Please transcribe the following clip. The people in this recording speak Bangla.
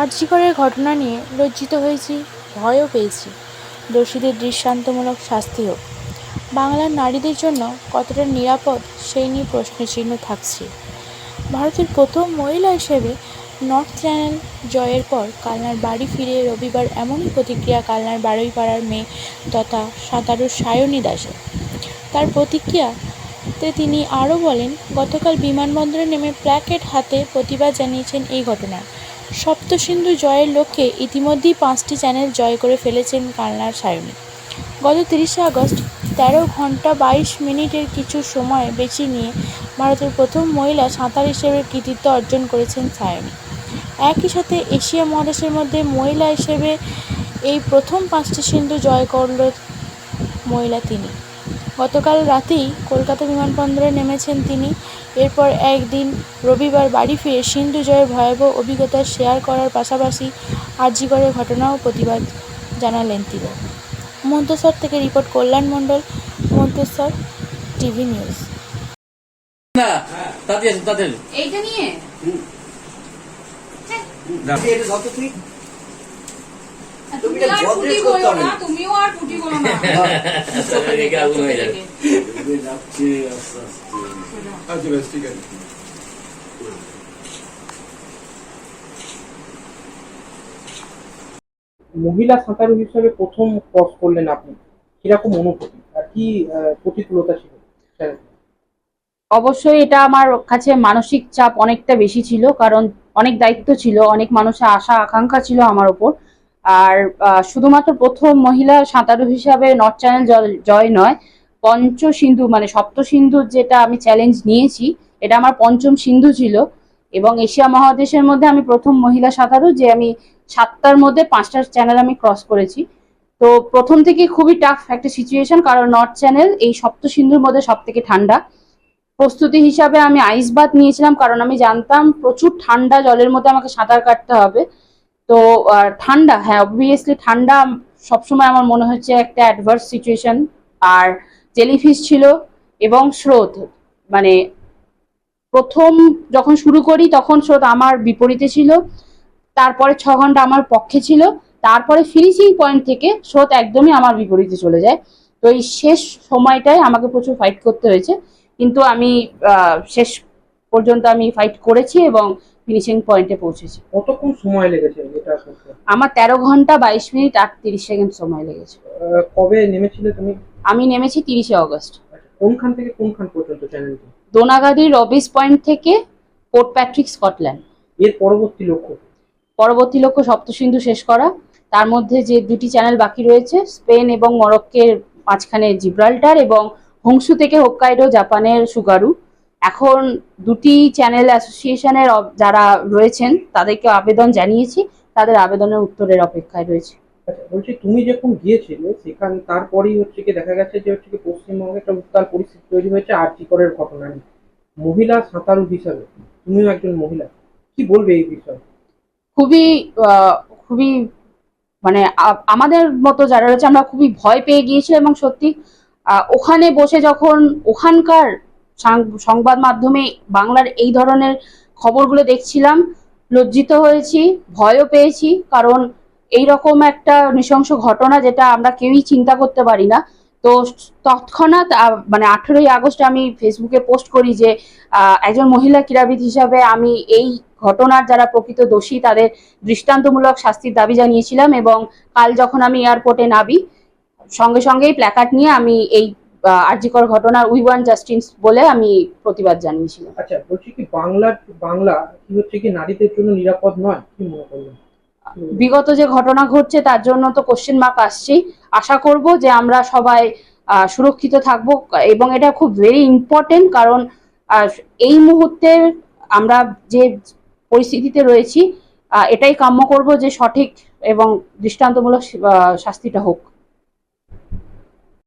আরজিকরের ঘটনা নিয়ে লজ্জিত হয়েছি, ভয়ও পেয়েছি। দোষীদের দৃষ্টান্তমূলক শাস্তি হোক। বাংলার নারীদের জন্য কতটা নিরাপদ সেই নিয়ে প্রশ্নচিহ্ন থাকছে। ভারতের প্রথম মহিলা হিসেবে নর্থ চ্যানেল জয়ের পর কালনার বাড়ি ফিরে রবিবার এমনই প্রতিক্রিয়া কালনার বারুইপাড়ার মেয়ে তথা সাঁতারু সায়নী দাসের। তার প্রতিক্রিয়াতে তিনি আরও বলেন, গতকাল বিমানবন্দরে নেমে প্ল্যাকেট হাতে প্রতিবাদ জানিয়েছেন এই ঘটনার সপ্তসিন্ধু জয়ের লক্ষ্যে ইতিমধ্যেই পাঁচটি চ্যানেল জয় করে ফেলেছেন কালনার সায়নী। গত তিরিশে আগস্ট তেরো ঘণ্টা বাইশ মিনিটের কিছু সময় বেছে নিয়ে ভারতের প্রথম মহিলা সাঁতার হিসেবে কৃতিত্ব অর্জন করেছেন সায়নী। একই সাথে এশিয়া মহাদেশের মধ্যে মহিলা হিসেবে এই প্রথম পাঁচটি সিন্ধু জয় করল মহিলা তিনি। গতকাল রাতেই কলকাতা বিমানবন্দরে নেমেছেন তিনি। এরপর একদিন রবিবার বাড়ি ফিরে সিন্ধু জয়ের ভয়াবহ অভিজ্ঞতা শেয়ার করার পাশাপাশি আরজিকরের ঘটনাও প্রতিবাদ জানালেন তিনি। মন্তেশ্বর থেকে report Kalyan Mondal Manteswar TV news. না তাতে আছে তাতে এইটা নিয়ে? এটা যত তুই? তুমি আর ফুটি করতে না না। তুমিও আর ফুটি করো না। চোখে আগুন হয়ে যাবে। যাচ্ছে আস্তে আস্তে আচ্ছা বেশ ঠিক আছে মহিলা সাঁতারু হিসেবে প্রথম ক্রস করলেন আপনি। কীরকম অনুভূতি? আর কি আহ, প্রতিকূলতা ছিল? অবশ্যই এটা আমার কাছে মানসিক চাপ অনেকটা বেশি ছিল কারণ অনেক দায়িত্ব ছিল অনেক মানুষের আশা আকাঙ্ক্ষা ছিল আমার ওপর। আর শুধুমাত্র প্রথম মহিলা সাঁতারু হিসাবে নর্থ চ্যানেল জয়- নয়, পঞ্চ সিন্ধু মানে সপ্ত সিন্ধুর যেটা আমি চ্যালেঞ্জ নিয়েছি, এটা আমার পঞ্চম সিন্ধু ছিল। এবং এশিয়া মহাদেশের মধ্যে আমি প্রথম মহিলা সাঁতারু, যে আমি সাতটার মধ্যে পাঁচটা চ্যানেল আমি ক্রস করেছি। তো প্রথম থেকে খুবই টাফ একটা সিচুয়েশন কারণ নর্থ চ্যানেল এই সপ্ত সিন্ধুর মধ্যে সব থেকে ঠান্ডা। প্রস্তুতি হিসাবে আমি আইস বাথ নিয়েছিলাম, কারণ আমি জানতাম প্রচুর ঠান্ডা জলের মধ্যে আমাকে সাঁতার কাটতে হবে। তো ঠান্ডা হ্যাঁ অবভিয়াসলি ঠান্ডা সবসময় আমার মনে হচ্ছে একটা অ্যাডভার্স সিচুয়েশন আর জেলিফিশ ছিল এবং স্রোত মানে প্রথম যখন শুরু করি তখন স্রোত আমার বিপরীতে ছিল, তারপরে ছ ঘণ্টা আমার পক্ষে ছিল, তারপরে ফিনিশিং পয়েন্ট থেকে স্রোত একদমই আমার বিপরীতে চলে যায়। তো এই শেষ সময়টায় আমাকে প্রচুর ফাইট করতে হয়েছে, কিন্তু আমি শেষ পর্যন্ত আমি ফাইট করেছি এবং ফিনিশিং পয়েন্টে পৌঁছেছি। কতক্ষণ সময় লেগেছে এটা করতে? আমার তেরো ঘণ্টা বাইশ মিনিট আটত্রিশ সেকেন্ড সময় লেগেছে। আহ, কবে নেমেছিলে তুমি? আমি নেমেছি তিরিশে অগস্ট। আচ্ছা, কোনখান থেকে কোনখান পর্যন্ত চ্যানেলটি দোনাগাদি রবিস পয়েন্ট থেকে পোর্ট প্যাট্রিক স্কটল্যান্ড। এর পরবর্তী লক্ষ্য? পরবর্তী লক্ষ্য সপ্তসিন্ধু শেষ করা। তার মধ্যে যে দুটি চ্যানেল বাকি রয়েছে স্পেন এবং মরক্কের মাঝখানে জিব্রাল্টার এবং হংসু থেকে হোক্কাইডো জাপানের সুগারু। এখন দুটি চ্যানেল অ্যাসোসিয়েশনের যারা রয়েছেন তাদেরকে আবেদন জানিয়েছি তাদের আবেদনের উত্তরের অপেক্ষায় রয়েছে। আচ্ছা বলছি তুমি যখন গিয়েছিলে সেখান তারপরেই হচ্ছে কি দেখা গেছে যে হচ্ছে কি পশ্চিমবঙ্গে একটা উত্তাল পরিস্থিতি তৈরি হয়েছে আর্যিকরের ঘটনা নিয়ে। মহিলা সাঁতারু হিসাবে তুমিও একজন মহিলা কি বলবে এই বিষয়ে? খুবই খুবই মানে আমাদের মতো যারা রয়েছে আমরা খুবই ভয় পেয়ে গিয়েছিলাম এবং সত্যি ওখানে বসে যখন ওখানকার সংবাদ মাধ্যমে বাংলার এই ধরনের খবরগুলো দেখছিলাম, লজ্জিত হয়েছি, ভয়ও পেয়েছি, কারণ এই রকম একটা নৃশংস ঘটনা যেটা আমরা কেউই চিন্তা করতে পারি না। তো তৎক্ষণাৎ মানে আঠেরোই আগস্ট আমি ফেসবুকে পোস্ট করি যে একজন মহিলা ক্রীড়াবিদ হিসাবে আমি এই ঘটনার যারা প্রকৃত দোষী, তাদের দৃষ্টান্তমূলক শাস্তির দাবি জানিয়েছিলাম এবং কাল যখন আমি এয়ারপোর্টে নাবি সঙ্গে সঙ্গেই প্ল্যাকার্ড নিয়ে আমি এই আহ, আরজিকর ঘটনার উই ওয়ান জাস্টিস বলে আমি প্রতিবাদ জানিয়েছিলাম। আচ্ছা বলছি কি বাংলার বাংলা কি হচ্ছে কি নারীদের জন্য নিরাপদ নয়? কি মনে করবেন বিগত যে ঘটনা ঘটছে তার জন্য তো কোশ্চেন মার্ক আসছি আশা করব যে আমরা সবাই আহ, সুরক্ষিত থাকব এবং এটা খুব ভেরি ইম্পর্টেন্ট কারণ এই মুহূর্তে আমরা যে পরিস্থিতিতে রয়েছি এটাই কাম্য করব যে সঠিক এবং দৃষ্টান্তমূলক শাস্তিটা হোক।